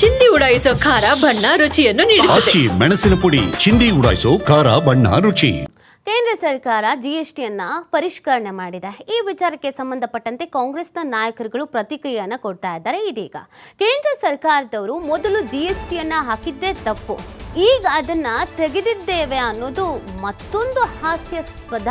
ಚಿಂದಿ ಉಡಾಯಿಸೋ ಖಾರ ಬಣ್ಣ ರುಚಿಯನ್ನು ನೀಡುತ್ತದೆ. ಆಚಿ ಮೆಣಸಿನ ಪುಡಿ ಚಿಂದಿ ಉಡಾಯಿಸೋ ಖಾರ ಬಣ್ಣ ರುಚಿ. ಕೇಂದ್ರ ಸರ್ಕಾರ ಜಿಎಸ್ಟಿಯನ್ನ ಪರಿಷ್ಕರಣೆ ಮಾಡಿದೆ. ಈ ವಿಚಾರಕ್ಕೆ ಸಂಬಂಧಪಟ್ಟಂತೆ ಕಾಂಗ್ರೆಸ್ನ ನಾಯಕರುಗಳು ಪ್ರತಿಕ್ರಿಯೆಯನ್ನು ಕೊಡ್ತಾ ಇದ್ದಾರೆ ಇದೀಗ. ಕೇಂದ್ರ ಸರ್ಕಾರದವರು ಮೊದಲು ಜಿಎಸ್ಟಿಯನ್ನ ಹಾಕಿದ್ದೇ ತಪ್ಪು. ಈಗ ಅದನ್ನ ತೆಗೆದಿದ್ದೇವೆ ಅನ್ನೋದು ಮತ್ತೊಂದು ಹಾಸ್ಯಾಸ್ಪದ.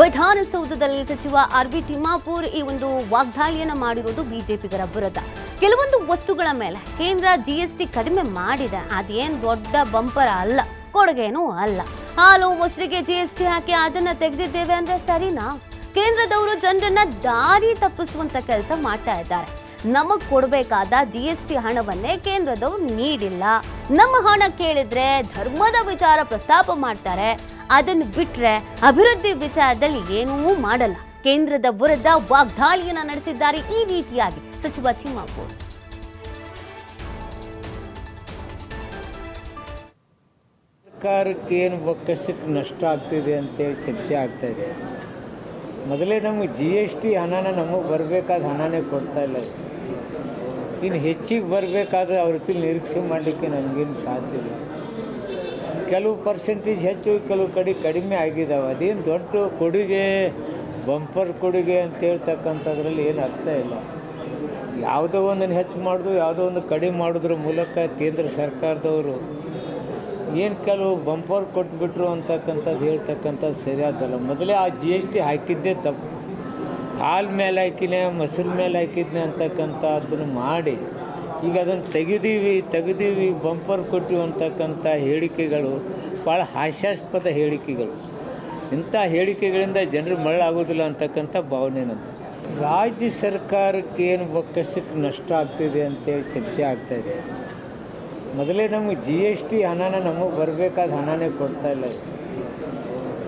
ವಿಧಾನಸೌಧದಲ್ಲಿ ಸಚಿವ ಆರ್ ಬಿ ತಿಮ್ಮಾಪುರ್ ಈ ಒಂದು ವಾಗ್ದಾಳಿಯನ್ನು ಮಾಡಿರುವುದು ಬಿಜೆಪಿಗರ ವಿರುದ್ಧ. ಕೆಲವೊಂದು ವಸ್ತುಗಳ ಮೇಲೆ ಕೇಂದ್ರ ಜಿ ಎಸ್ ಟಿ ಕಡಿಮೆ ಮಾಡಿದೆ. ಅದೇನು ದೊಡ್ಡ ಬಂಪರ್ ಅಲ್ಲ, ಕೊಡುಗೆನೂ ಅಲ್ಲ. ಹಾಲು, ಮೊಸರಿಗೆ ಜಿ ಎಸ್ ಟಿ ಹಾಕಿ ಅದನ್ನ ತೆಗೆದಿದ್ದೇವೆ ಅಂದ್ರೆ ಸರಿನಾ? ಕೇಂದ್ರದವರು ಜನರನ್ನ ದಾರಿ ತಪ್ಪಿಸುವಂತ ಕೆಲಸ ಮಾಡ್ತಾ ಇದ್ದಾರೆ. ನಮಗ್ ಕೊಡಬೇಕಾದ ಜಿ ಎಸ್ ಟಿ ಹಣವನ್ನೇ ಕೇಂದ್ರದವ್ರು ನೀಡಿಲ್ಲ. ನಮ್ಮ ಹಣ ಕೇಳಿದ್ರೆ ಧರ್ಮದ ವಿಚಾರ ಪ್ರಸ್ತಾಪ ಮಾಡ್ತಾರೆ. ಅದನ್ನು ಬಿಟ್ರೆ ಅಭಿವೃದ್ಧಿ ವಿಚಾರದಲ್ಲಿ ಏನೂ ಮಾಡಲ್ಲ. ಕೇಂದ್ರದ ವಿರುದ್ಧ ವಾಗ್ದಾಳಿಯನ್ನ ನಡೆಸಿದ್ದಾರೆ ಈ ರೀತಿಯಾಗಿ ಸಚಿವ ತಿಮ್ಮಾಪೂರ್ ಸರ್ಕಾರಕ್ಕೆ ಏನು ಬೊಕ್ಕಸಕ್ಕೆ ನಷ್ಟ ಆಗ್ತಿದೆ ಅಂತೇಳಿ ಚರ್ಚೆ ಆಗ್ತಾ ಇದೆ. ಮೊದಲೇ ನಮಗೆ ಜಿ ಎಸ್ ಟಿ ಹಣನ ನಮಗೆ ಬರಬೇಕಾದ ಹಣನೇ ಕೊಡ್ತಾ ಇಲ್ಲ. ಇನ್ನು ಹೆಚ್ಚಿಗೆ ಬರಬೇಕಾದ್ರೆ ಅವ್ರ ನಿರೀಕ್ಷೆ ಮಾಡಲಿಕ್ಕೆ ನಮಗೇನು ಸಾಧ್ಯ ಇಲ್ಲ. ಕೆಲವು ಪರ್ಸೆಂಟೇಜ್ ಹೆಚ್ಚು, ಕೆಲವು ಕಡೆ ಕಡಿಮೆ ಆಗಿದ್ದಾವೆ ಅದೇನು ದೊಡ್ಡ ಕೊಡುಗೆ ಬಂಪರ್ ಕೊಡುಗೆ ಅಂತ ಹೇಳ್ತಕ್ಕಂಥದ್ರಲ್ಲಿ ಏನು ಅರ್ಥ ಇಲ್ಲ. ಯಾವುದೋ ಒಂದನ್ನು ಹೆಚ್ಚು ಮಾಡೋದು, ಯಾವುದೋ ಒಂದು ಕಡಿಮೆ ಮಾಡೋದ್ರ ಮೂಲಕ ಕೇಂದ್ರ ಸರ್ಕಾರದವರು ಏನು ಕೆಲವು ಬಂಪರ್ ಕೊಟ್ಬಿಟ್ರು ಅಂತಕ್ಕಂಥದ್ದು ಹೇಳ್ತಕ್ಕಂಥದ್ದು ಸರಿಯಾದಲ್ಲ ಮೊದಲೇ ಆ ಜಿ ಎಸ್ ಟಿ ಹಾಕಿದ್ದೇ ತಪ್ಪು. ಹಾಲು ಮೇಲೆ ಹಾಕಿನೇ ಮೊಸರು ಮೇಲೆ ಹಾಕಿದ್ನೆ ಅಂತಕ್ಕಂಥದ್ದನ್ನು ಮಾಡಿ ಈಗ ಅದನ್ನು ತೆಗೆದೀವಿ ತೆಗೆದೀವಿ ಬಂಪರ್ ಕೊಟ್ಟಿವಿ ಅಂತಕ್ಕಂಥ ಹೇಳಿಕೆಗಳು ಭಾಳ ಹಾಸ್ಯಾಸ್ಪದ ಹೇಳಿಕೆಗಳು. ಇಂಥ ಹೇಳಿಕೆಗಳಿಂದ ಜನರು ಮರಳಾಗೋದಿಲ್ಲ ಅಂತಕ್ಕಂಥ ಭಾವನೆ ರಾಜ್ಯ ಸರ್ಕಾರಕ್ಕೆ ಏನು ಬೊಕ್ಕಸಕ್ಕೆ ನಷ್ಟ ಆಗ್ತಿದೆ ಅಂತೇಳಿ ಚರ್ಚೆ ಆಗ್ತಾ ಇದೆ. ಮೊದಲೇ ನಮಗೆ ಜಿ ಎಸ್ ಟಿ ಹಣನ ನಮಗೆ ಬರಬೇಕಾದ ಹಣನೇ ಕೊಡ್ತಾ ಇಲ್ಲ.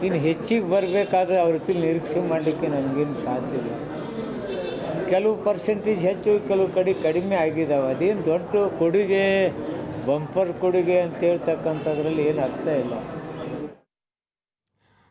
ಇನ್ನು ಹೆಚ್ಚಿಗೆ ಬರಬೇಕಾದ್ರೆ ಅವ್ರ ಹತ್ರ ನಿರೀಕ್ಷೆ ಮಾಡಲಿಕ್ಕೆ ನಮಗೇನು ಸಾಧ್ಯ ಇಲ್ಲ. ಕೆಲವು ಪರ್ಸೆಂಟೇಜ್ ಹೆಚ್ಚು, ಕೆಲವು ಕಡೆ ಕಡಿಮೆ ಆಗಿದ್ದಾವೆ ಅದೇನು ದೊಡ್ಡ ಕೊಡುಗೆ ಬಂಪರ್ ಕೊಡುಗೆ ಅಂತ ಹೇಳ್ತಕ್ಕಂಥದ್ರಲ್ಲಿ ಏನು ಅರ್ಥ ಇಲ್ಲ.